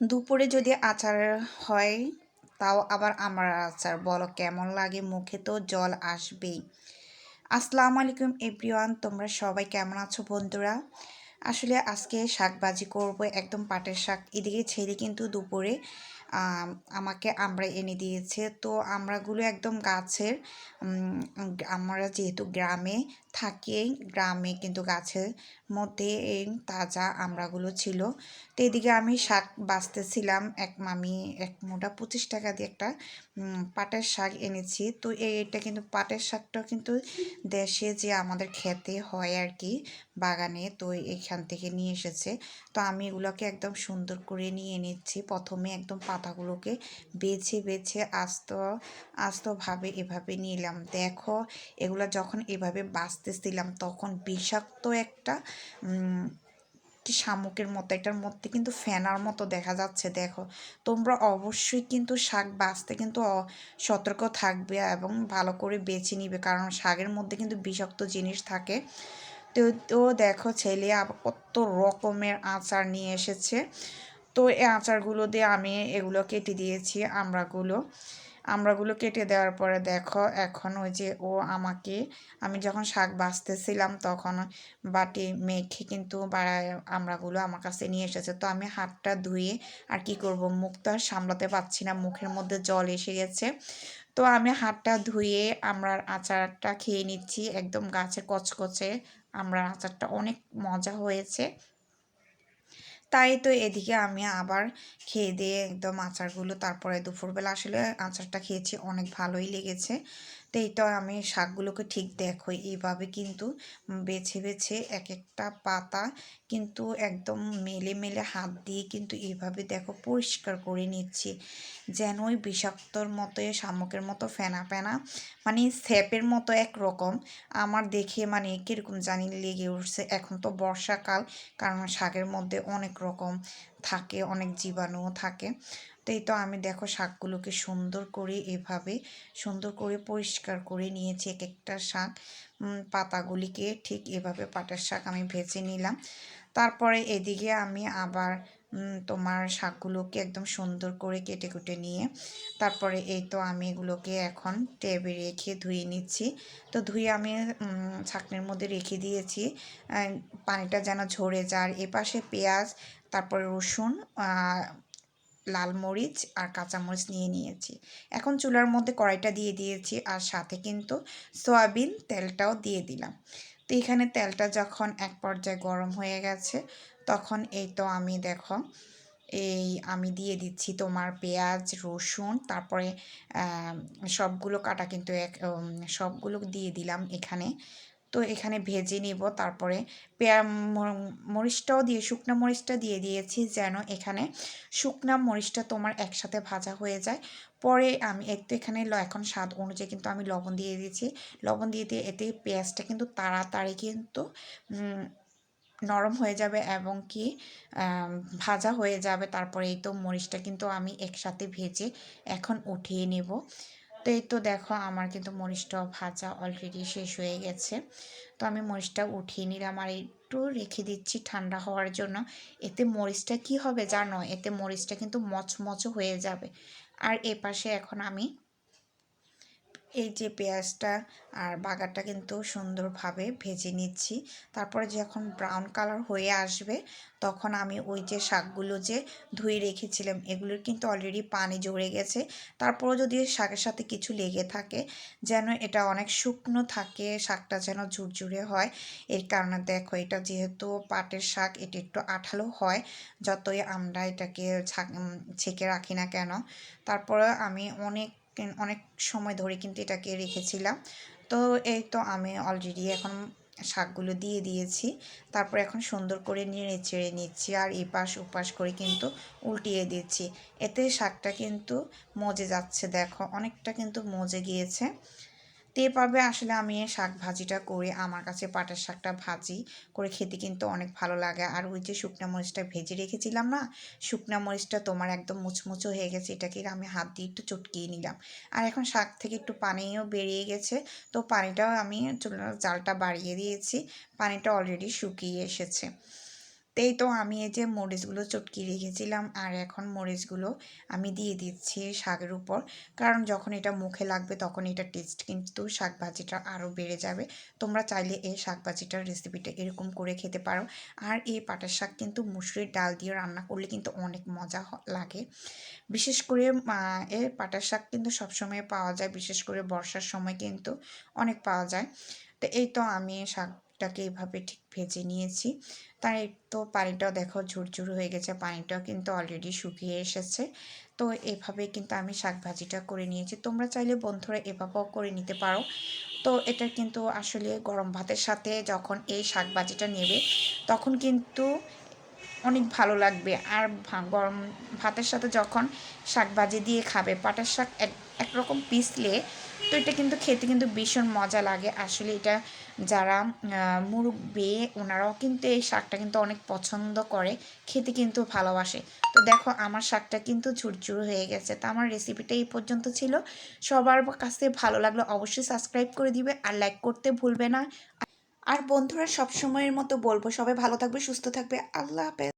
দুপুরে যদি আচার হয়, তাও আবার আমার আচার। বলো, কেমন লাগে? মুখে তো জল আসবেই। আসসালামু আলাইকুম এভরিওয়ান, তোমরা সবাই কেমন আছো বন্ধুরা? আসলে আজকে শাকবাজি করব, একদম পাটের শাক। এদিকে ছেলে কিন্তু দুপুরে আমাকে আমরা এনে দিয়েছে। তো আমরাগুলো একদম গাছের আমরা যেহেতু গ্রামে থাকি, গ্রামে কিন্তু গাছের মধ্যে এই তাজা আমড়াগুলো ছিল। তো এদিকে আমি শাক বাঁচতেছিলাম, এক মামি, এক মোটা পঁচিশ টাকা দিয়ে একটা পাটের শাক এনেছি। তো এইটা কিন্তু পাটের শাকটা কিন্তু দেশে যে আমাদের খেতে হয় আর কি বাগানে, তো এখান থেকে নিয়ে এসেছে। তো আমি এগুলোকে একদম সুন্দর করে নিয়ে নিচ্ছি প্রথমে একদম পাতাগুলোকে বেছে বেছে আস্ত, আস্তভাবে এভাবে নিলাম। দেখো, এগুলো যখন এভাবে বাঁচতেছিলাম, তখন বিষাক্ত একটা কি শামুকের মতো, এটার মধ্যে কিন্তু ফেনার মতো দেখা যাচ্ছে, দেখো। তোমরা অবশ্যই কিন্তু শাক বাঁচতে কিন্তু সতর্ক থাকবে এবং ভালো করে বেছে নিবে, কারণ শাকের মধ্যে কিন্তু বিষাক্ত জিনিস থাকে। তো তো দেখো ছেলে কত রকমের আচার নিয়ে এসেছে। তো এই আচারগুলো দিয়ে আমি এগুলো কেটে দিয়েছি আমরাগুলো আমরাগুলো কেটে দেওয়ার পরে দেখো এখন ওই যে ও আমাকে, আমি যখন শাক বাঁচতেছিলাম তখন বাটি মেখে কিন্তু বাড়ায় আমরাগুলো আমার কাছে নিয়ে এসেছে। তো আমি হাতটা ধুয়ে আর কি করব? মুখটা সামলাতে পারছি না, মুখের মধ্যে জল এসে গেছে। তো আমি হাতটা ধুয়ে আমরা আচারটা খেয়ে নিচ্ছি, একদম গাছে কচকচে আমরা আচারটা, অনেক মজা হয়েছে। তাই তো এদিকে আমি আবার খেয়ে দিয়ে একদম আচারগুলো তারপরে দুপুরবেলা আসলে আচারটা খেয়েছি, অনেক ভালোই লেগেছে। তো এইটা আমি শাকগুলোকে ঠিক দেখো এইভাবে কিন্তু বেছে বেছে এক একটা পাতা কিন্তু একদম মেলে মেলে হাত দিয়ে কিন্তু এইভাবে দেখো পরিষ্কার করে নিচ্ছি। যেন ওই বিষাক্তর মতো শামুকের মতো ফেনা ফেনা মানে স্যাপের মতো এক রকম আমার দেখে মানে কীরকম জানি লেগে উঠছে। এখন তো বর্ষাকাল, কারণ শাকের মধ্যে অনেক রকম থাকে, অনেক জীবাণুও থাকে। তো এই তো আমি দেখো শাকগুলোকে সুন্দর করে এভাবে সুন্দর করে পরিষ্কার করে নিয়েছি এক একটা শাক পাতাগুলিকে ঠিক এভাবে পাটার শাক আমি ভেজে নিলাম। তারপরে এদিকে আমি আবার তোমার শাকগুলোকে একদম সুন্দর করে কেটে কুটে নিয়ে, তারপরে এই তো আমি এগুলোকে এখন টেবে রেখে ধুয়ে নিচ্ছি। তো ধুয়ে আমি ছাকনির মধ্যে রেখে দিয়েছি। পানিটা যেন ঝরে যার এপাশে পেঁয়াজ, তারপরে রসুন লাল মরিচ আর কাঁচামরিচ নিয়ে নিয়েছি। এখন চুলার মধ্যে কড়াইটা দিয়ে দিয়েছি আর সাথে কিন্তু সয়াবিন তেলটাও দিয়ে দিলাম। তো এখানে তেলটা যখন এক পর্যায়ে গরম হয়ে গেছে, তখন এই তো আমি দেখো, এই আমি দিয়ে দিচ্ছি তোমার পেঁয়াজ, রসুন, তারপরে সবগুলো কাটা কিন্তু এক সবগুলো দিয়ে দিলাম এখানে। তো এখানে ভেজে নিব। তারপরে পেঁয়া মরিচটাও দিয়ে, শুকনো মরিচটা দিয়ে দিয়েছি যেন এখানে শুকনো মরিচটা তোমার একসাথে ভাজা হয়ে যায়। পরে আমি একটু এখানে এখন স্বাদ অনুযায়ী কিন্তু আমি লবণ দিয়ে দিয়েছি। লবণ দিয়ে দিয়ে এতে পেঁয়াজটা কিন্তু তাড়াতাড়ি কিন্তু নরম হয়ে যাবে এবং কি ভাজা হয়ে যাবে। তারপরে এই তো মরিচটা কিন্তু আমি একসাথে ভেজে এখন উঠিয়ে নেব। তো এই তো দেখো, আমার কিন্তু মরিচটা ভাজা অলরেডি শেষ হয়ে গেছে। তো আমি মরিচটা উঠিয়ে নিলাম আর একটু রেখে দিচ্ছি ঠান্ডা হওয়ার জন্য। এতে মরিচটা কি হবে জানো? এতে মরিচটা কিন্তু মচমচ হয়ে যাবে। আর এ পাশে এখন আমি এই যে পেঁয়াজটা আর বাগারটা কিন্তু সুন্দরভাবে ভেজে নিচ্ছি। তারপরে যখন ব্রাউন কালার হয়ে আসবে, তখন আমি ওই যে শাকগুলো যে ধুয়ে রেখেছিলাম, এগুলোর কিন্তু অলরেডি পানি জড়ে গেছে। তারপরেও যদি শাকের সাথে কিছু লেগে থাকে, যেন এটা অনেক শুকনো থাকে, শাকটা যেন ঝুরঝুরে হয়। এর কারণে দেখো, এটা যেহেতু পাটের শাক, এটা একটু আঠালো হয়, যতই আমরা এটাকে ছেঁকে রাখি না কেন। তারপরে আমি অনেক অনেক সময় ধরে কিন্তু এটাকে রেখেছিলাম। তো এই তো আমি অলরেডি এখন শাকগুলো দিয়ে দিয়েছি। তারপর এখন সুন্দর করে নেড়ে চেড়ে নিচ্ছি আর এপাশ ওপাশ করে কিন্তু উল্টিয়ে দিচ্ছি। এতে শাকটা কিন্তু মজে যাচ্ছে, দেখো। অনেকটা কিন্তু মজে গিয়েছে। তো এভাবে আসলে আমি শাক ভাজিটা করে আমার কাছে পাটের শাকটা ভাজি করে খেতে কিন্তু অনেক ভালো লাগে। আর ওই যে শুকনা মরিচটা ভেজে রেখেছিলাম না, শুকনা মরিচটা তোমার একদম মুচমুচো হয়ে গেছে, এটাকে আমি হাত দিয়ে একটু চটকিয়ে নিলাম। আর এখন শাক থেকে একটু পানিও বেরিয়ে গেছে, তো পানিটাও আমি জালটা বাড়িয়ে দিয়েছি, পানিটা অলরেডি শুকিয়ে এসেছে। তো এই তো আমি এই যে মরিচগুলো চটকি রেখেছিলাম, আর এখন মরিচগুলো আমি দিয়ে দিচ্ছি শাকের উপর। কারণ যখন এটা মুখে লাগবে তখন এটা টেস্ট কিন্তু শাক ভাজিটা আরও বেড়ে যাবে। তোমরা চাইলে এই শাক ভাজিটার রেসিপিটা এরকম করে খেতে পারো। আর এই পাটার শাক কিন্তু মুসুরির ডাল দিয়ে রান্না করলে কিন্তু অনেক মজা লাগে। বিশেষ করে এই পাটার শাক কিন্তু সবসময় পাওয়া যায়, বিশেষ করে বর্ষার সময় কিন্তু অনেক পাওয়া যায়। তো এই তো আমি শাকটাকে এভাবে ঠিক ভেজে নিয়েছি। তার তো পানিটাও দেখো ঝুরঝুর হয়ে গেছে, পানিটাও কিন্তু অলরেডি শুকিয়ে এসেছে। তো এভাবে কিন্তু আমি শাক ভাজিটা করে নিয়েছি। তোমরা চাইলে বন্ধুরা এভাবেও করে নিতে পারো। তো এটা কিন্তু আসলে গরম ভাতের সাথে যখন এই শাক ভাজিটা নেবে, তখন কিন্তু অনেক ভালো লাগবে। আর গরম ভাতের সাথে যখন শাক ভাজি দিয়ে খাবে, পাটার শাক এক, একরকম পিসলে তো এটা কিন্তু খেতে কিন্তু ভীষণ মজা লাগে। আসলে এটা যারা মুরব্বী, ওনারাও কিন্তু এই শাকটা কিন্তু অনেক পছন্দ করে, খেতে কিন্তু ভালোবাসে। তো দেখো, আমার শাকটা কিন্তু ঝুরঝুর হয়ে গেছে। তো আমার রেসিপিটা এই পর্যন্ত ছিল। সবার কাছে ভালো লাগল অবশ্যই সাবস্ক্রাইব করে দিবে আর লাইক করতে ভুলবে না। আর বন্ধুরা, সবসময়ের মতো বলব, সবাই ভালো থাকবে, সুস্থ থাকবে। আল্লাহ হাফেজ।